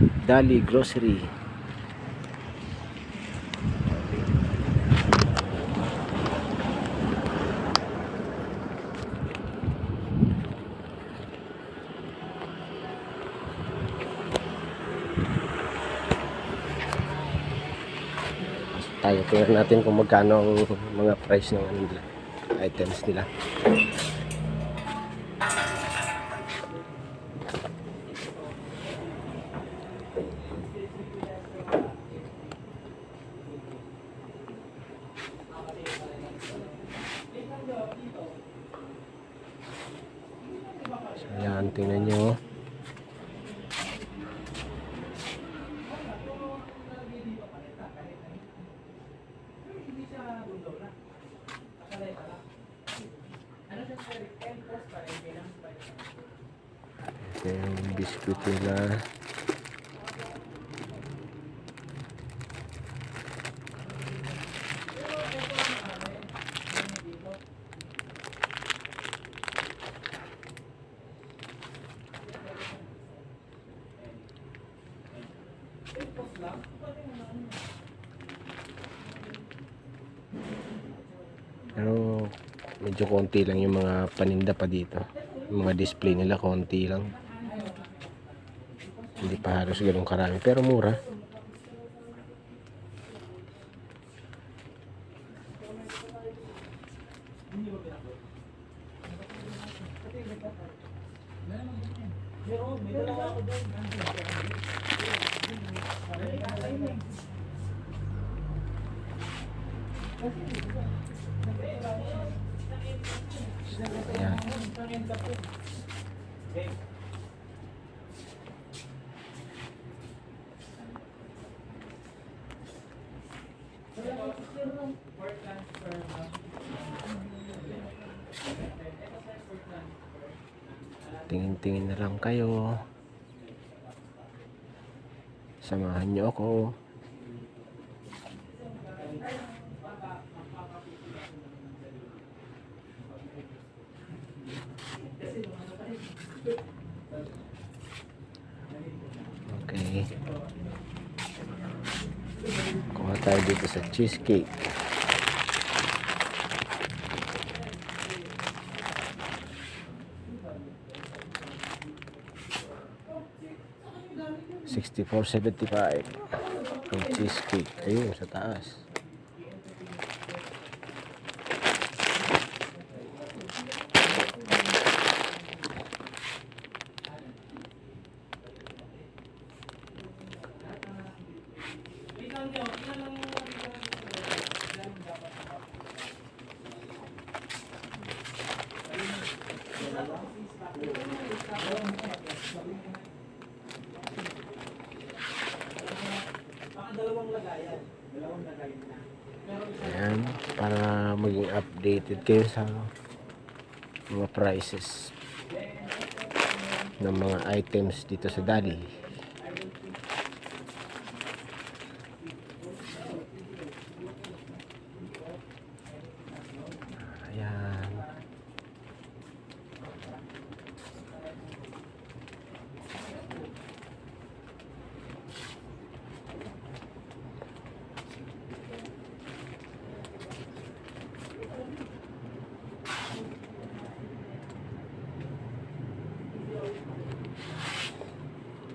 Dali Grocery. tayo tingnan natin kung magkano ang mga price ng ano items nila. So, yan, tingnan nyo. Ito yung biscuit nila. Pero medyo konti lang yung mga paninda pa dito. Yung mga display nila konti lang. Hindi pa halos ganun karami. Pero mura. Ayan. Tingin-tingin na lang kayo. Samahan niyo ako. Okay. Kuha tayo dito sa cheesecake. Sixty-four seventy-five. Cheesecake. Ayun, sa taas. Ayan, para maging updated kayo sa mga prices ng mga items dito sa Dali.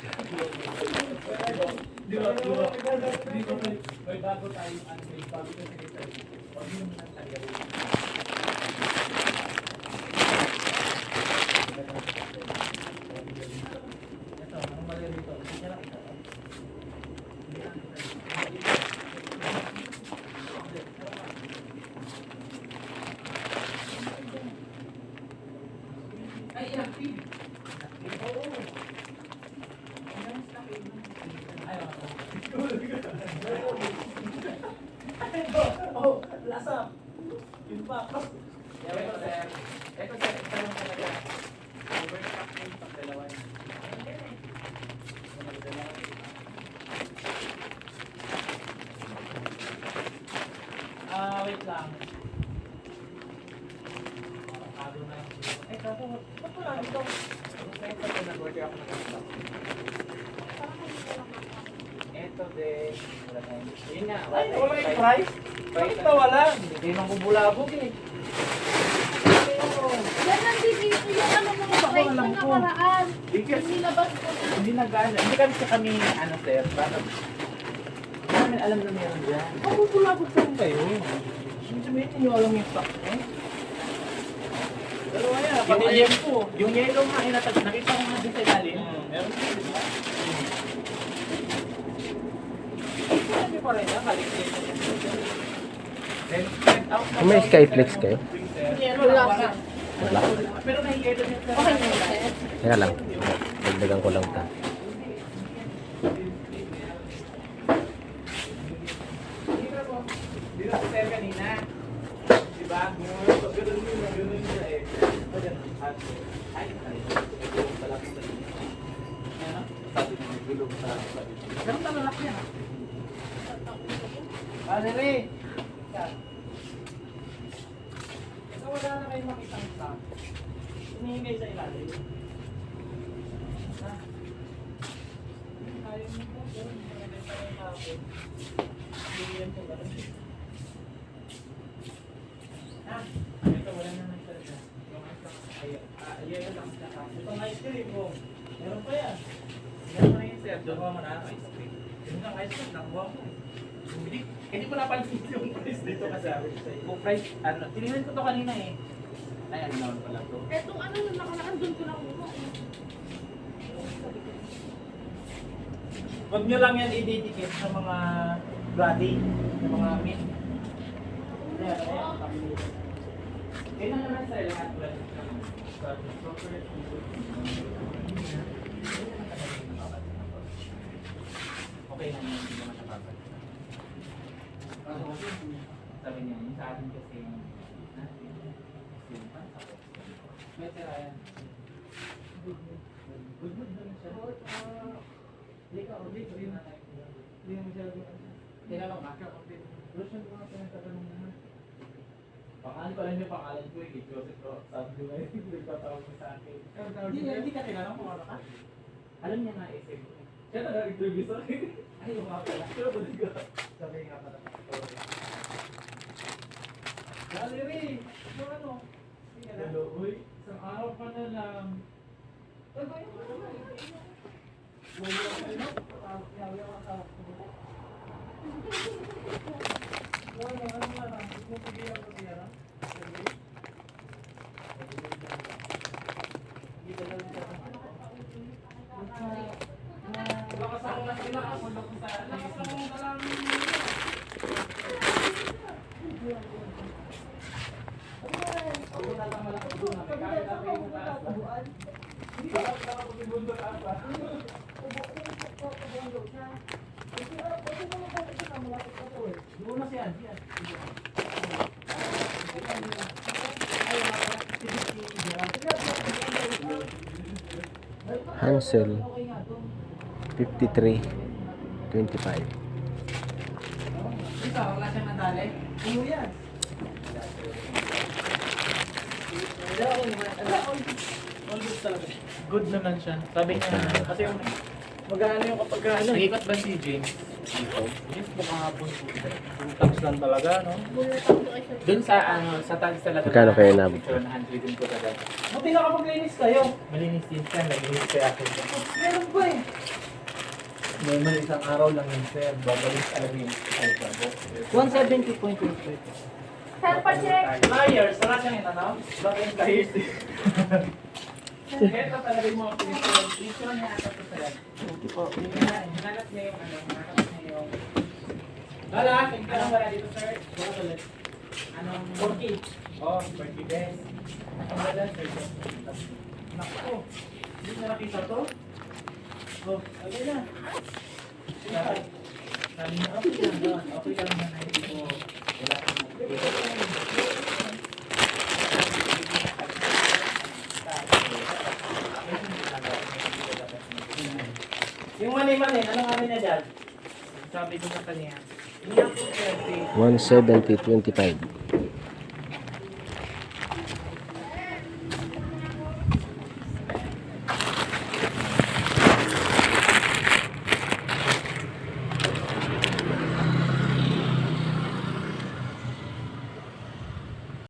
Di ba? Di ba? Di ba? May, bago tayong ano, secretary. Huwag yun ang mali dito. Hindi lang ito Phoebe. Ba't wala nito? Ito din. Wala na yun. Yun nga. Ay, wala yung price? Bakit nawalan? Hindi man bubulabog eh. Yan ang dito yung ano mga price na ko. nakaraan. Because Nilabas ko hindi nag-ano. Hindi kami sa kami, ano sir, bakit? Hindi namin alam na meron dyan. Ako bubulabog pa rin kayo. Hindi sabihin niyo alam yung stock eh. Dalawa yan, Yung, pati yung, po. yung yellow nga nakita ko nga din sa ilalim. Hmm, meron din, di ba? Sabi pa rin yan, calculation yan. Then, send out na May daw yung Skyflex sir, kayo? Hindi, ano, Wala, wala. sir. Wala. Pero may-yellow din sir. Okay na yun, sir. Teka lang. Dagdagan ko lang ta. Di ba sir kanina? Di ba? Ganun yun, ganun yun eh. Ito dyan, at, ay, ay, gulong pala ko sa inyo. Ano? Sabi niya, may gulong sa sabi niya. Ganun na lalaki yan. Ah. Ito wala na kayong makitang stock. Tumingin sa ilalim. Ha? Ayaw mo po, po? Ito wala na ng talaga. Ice lang. Ah. Itong ice cream mo. Meron pa yan. Meron pa yun, sir. Doon mo na ang ice cream. Yung ang ice cream, nakuha mo. Hindi, hindi ko napansin yung price dito kasi Kung price, ano, tinignan ko to kanina eh. Ay, ano naman pala to. Etong ano na nakaraan, doon ko nakuha. Huwag nyo lang yan i-dedicate sa mga bloody, sa mga meat. Ayan. Kaya na naman sa lahat pala. Okay na yun, hindi naman siya papal. Sabi niya, yung sa atin kasi yung ah, yung pansapot. May tira yan. Good, good naman siya. Hindi ka, hindi ko rin natin. Hindi mo siya Tinanong ka? Russian ko nga pinagtatanong naman. Pangalan ko alam niyo pangalan ko eh, Joseph Ro. Sabi ko ngayon, nagtatawag mo sa akin. Hindi, hindi ka tinanong kung ano ka. Alam niya na eh, ko. Na nag-interview sa akin. Ay, yung mga pala. Siya ba nag Sabi nga pala. Rin! Yung ano? Hello, uy. Isang araw pa na lang. Ay, ba yun? Wala ka na? Yawi ang asawa ko. Wala, ano na lang. Kung pigilan ko siya na. Sige. Hindi ka lang siya. Lakas ako na sila. Wala ko sa... Lakas ako na lang. Ako na lang malaki doon. Kahit ako yung taas. Hindi ka lang nakapag-ibundo taas ba? Doon na siya. Siya. Hansel. 53. 25. Ikaw, wala siyang nadali? Ano yan? All good talaga. Good naman siya. Sabi niya, kasi yung mag-ano yung kapag ano. Nagipat ba si James? Dito? Yes, baka hapon po. Tax lang talaga, no? Doon sa ano, sa tags talaga. Magkano kayo? Picture na handwritten ko talaga. Buti nakapaglinis kayo. Malinis din siya, nalinis kaya ako. Meron ba eh? Normal isang araw lang yun, sir. Babalik alam yun. Ay, babo. 170.23. Sir, pa-check. Liars! Wala siyang inanaw? Bakit eh? Ito talaga yung mga. Picture niya ata ko sa'yo. Hinanap niya yung ano, hinanap niya yung... Wala, Anong wala dito, sir? Wala ulit. Anong... 40. Oh, 40 best. Wala, sir. Naku. Hindi na nakita to? Oh, okay na. Sabi sabi niya, okay lang doon. Okay lang na na kang Yung mani-mani, anong ano niya dyan? Sabi ko sa kanya, Iyak po, sir. 170. 25.